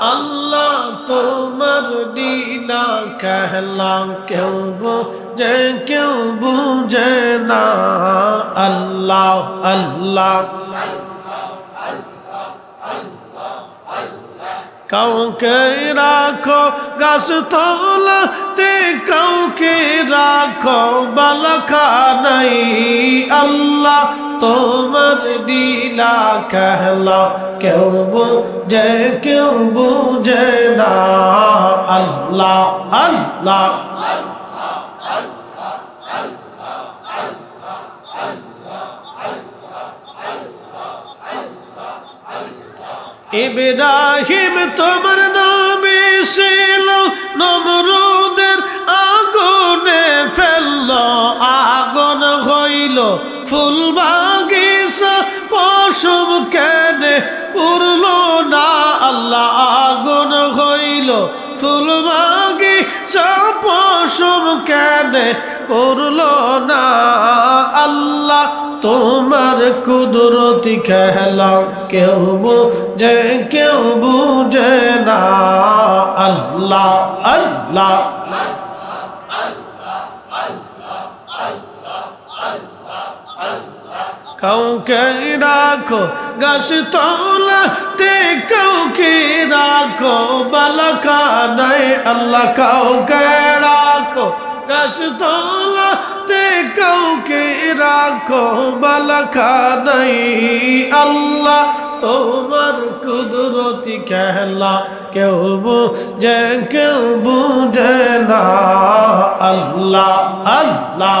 আল্লাহ তোমার লীলা কেহলা কেউ বুঝে কেউ বুঝে না। আল্লাহ আল্লাহ। কাউকে রাখো, গাছ তোলাতে কাউকে রাখো, বালখা নাই। আল্লাহ তোমার লীলা कहला কেউ বুঝে কেউ বুঝে না আল্লাহ আল্লাহ ইব্রাহিম তোমার নামে ছিল নমরুদের আগুনে ফেলল আগুন হইল ফুল বাগিচা পশম কেনে পুরল না? আল্লাহ আগুন হইল, ফুল বাগিচা পশম কেনে পুরল না? আল্লাহ তোমার কুদরতি খেলা কেউ বুঝে কেউ বুঝে না। আল্লাহ আল্লাহ। কাউকে রাখো গাছ তলাতে কাউকে রাখো বালকা নাই আল্লাহ কাউকে রাখো গাছ তলাতে কাউকে রাখো বালকা নাই আল্লাহ তোমার কুদরতি খেলা কেউ বুঝে কেউ বুঝে না। আল্লাহ আল্লাহ।